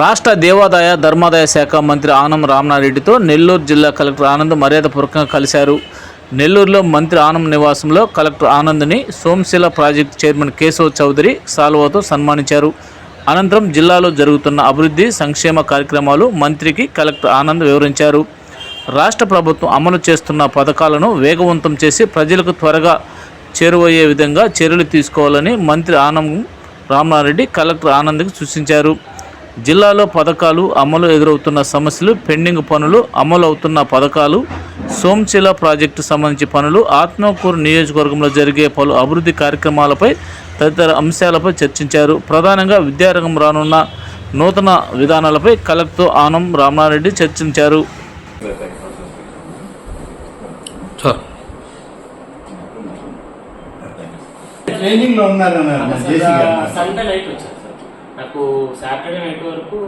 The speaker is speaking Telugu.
రాష్ట్ర దేవాదాయ ధర్మాదాయ శాఖ మంత్రి ఆనం రామనారెడ్డితో నెల్లూరు జిల్లా కలెక్టర్ ఆనంద్ మర్యాదపూర్వకంగా కలిశారు. నెల్లూరులో మంత్రి ఆనం నివాసంలో కలెక్టర్ ఆనంద్ని సోమశిల ప్రాజెక్టు చైర్మన్ కేశవ్ చౌదరి సాల్వాతో సన్మానించారు. అనంతరం జిల్లాలో జరుగుతున్న అభివృద్ధి సంక్షేమ కార్యక్రమాలు మంత్రికి కలెక్టర్ ఆనంద్ వివరించారు. రాష్ట్ర ప్రభుత్వం అమలు చేస్తున్న పథకాలను వేగవంతం చేసి ప్రజలకు త్వరగా చేరువయ్యే విధంగా చర్యలు తీసుకోవాలని మంత్రి ఆనం రామనారెడ్డి కలెక్టర్ ఆనంద్కి సూచించారు. జిల్లాలో పథకాలు అమలు ఎదురవుతున్న సమస్యలు పెండింగ్ పనులు అమలు అవుతున్న పథకాలు సోమ్చిల ప్రాజెక్టు సంబంధించి పనులు ఆత్మకూరు నియోజకవర్గంలో జరిగే పలు అభివృద్ధి కార్యక్రమాలపై తదితర అంశాలపై చర్చించారు. ప్రధానంగా విద్యారంగం రానున్న నూతన విధానాలపై కలెక్టర్ ఆనం రామారెడ్డి చర్చించారు. ట్రైనింగ్లో గారు. సండే నైట్ వచ్చాను సార్. నాకు సాటర్డే నైట్ వరకు